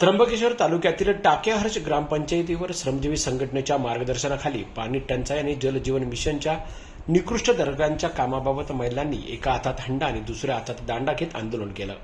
त्र्यंबकेश्वर तालुक्यातील टाक्याहर्ष ग्रामपंचायतीवर श्रमजीवी संघटनेच्या मार्गदर्शनाखाली पाणी टंचाई आणि जलजीवन मिशनच्या निकृष्ट दर्जांच्या कामाबाबत महिलांनी एका हातात हंडा आणि दुसऱ्या हातात दांडा घेत आंदोलन केलं.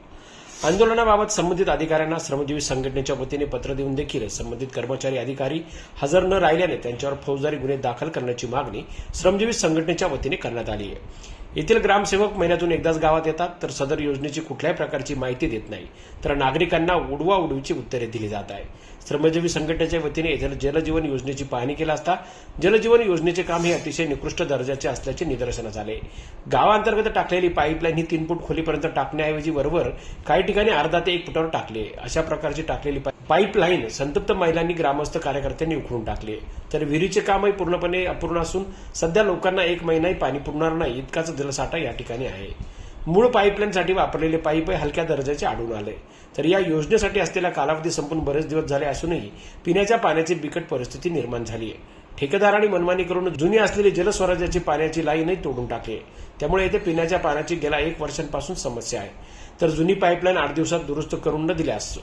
आंदोलनाबाबत संबंधित अधिकाऱ्यांना श्रमजीवी संघटनेच्या वतीने पत्र देऊन देखील संबंधित कर्मचारी अधिकारी हजर न राहिल्याने त्यांच्यावर फौजदारी गुन्हे दाखल करण्याची मागणी श्रमजीवी संघटनेच्या वतीने करण्यात आली आहे. येथील ग्रामसेवक महिन्यातून एकदाच गावात येतात तर सदर योजनेची कुठल्याही प्रकारची माहिती देत नाही. तर नागरिकांना उडवा उडवीची उत्तरे दिली जात आहे श्रमजीवी संघटनेच्या वतीने येथील जलजीवन योजनेची पाहणी केली असता जलजीवन योजनेचे काम हे अतिशय निकृष्ट दर्जाचे असल्याचे निदर्शनास आले. गावांतर्गत टाकलेली पाईपलाईन ही तीन फूट खोलीपर्यंत टाकण्याऐवजी वरवर काही ठिकाणी अर्धा ते एक फुटावर टाकले अशा प्रकारची टाकलेली पाईपलाईन संतप्त महिलांनी ग्रामस्थ कार्यकर्त्यांनी उखडून टाकले तर विहिरीचे कामही पूर्णपणे अपूर्ण असून सध्या लोकांना एक महिनाही पाणी पुरणार नाही इतकाच जलसाठा या ठिकाणी आहे. मूळ पाईपलाईनसाठी वापरलेले पाईप हलक्या दर्जाचे आढळून आले. तर या योजनेसाठी असलेला कालावधी संपून बरेच दिवस झाले असूनही पिण्याच्या पाण्याची बिकट परिस्थिती निर्माण झाली आहे. ठेकेदारांनी मनमानी करून जुनी असलेली जलस्वराज्याची पाण्याची लाईनही तोडून टाकली आहे. त्यामुळे येथे पिण्याच्या पाण्याची गेल्या एक वर्षांपासून समस्या आहे. तर जुनी पाईपलाईन आठ दिवसात दुरुस्त करून न दिल्यास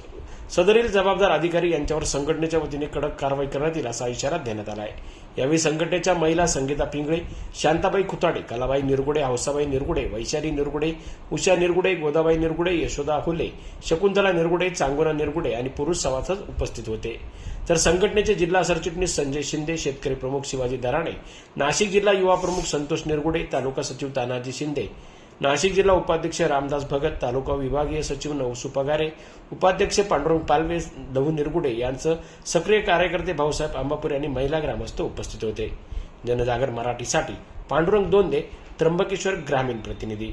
सदरील जबाबदार अधिकारी यांच्यावर संघटनेच्या वतीने कडक कारवाई करण्यात येईल असा इशारा देण्यात आला आहे यावेळी संघटनेच्या महिला संगीता पिंगळे शांताबाई खुताडे कलाबाई निरगुडे हौसाबाई निरगुडे वैशाली निरगुडे उषा निरगुडे गोदाबाई निरगुडे यशोदा हुले शकुंतला निरगुडे चांगोना निरगुडे आणि पुरुष सभासद उपस्थित होते. तर संघटनेचे जिल्हा सरचिटणीस संजय शिंदे शेतकरी प्रमुख शिवाजी दराणे नाशिक जिल्हा युवा प्रमुख संतोष निरगुडे तालुका सचिव तानाजी शिंदे नाशिक जिल्हा उपाध्यक्ष रामदास भगत तालुका विभागीय सचिव नवसू पगारे उपाध्यक्ष पांडुरंग पालवे दहू निरगुडे यांचं सक्रिय कार्यकर्ते भाऊसाहेब आंबापूर यांनी महिला ग्रामस्थ उपस्थित होते. जनजागर मराठीसाठी पांडुरंग दोंदे त्र्यंबकेश्वर ग्रामीण प्रतिनिधी.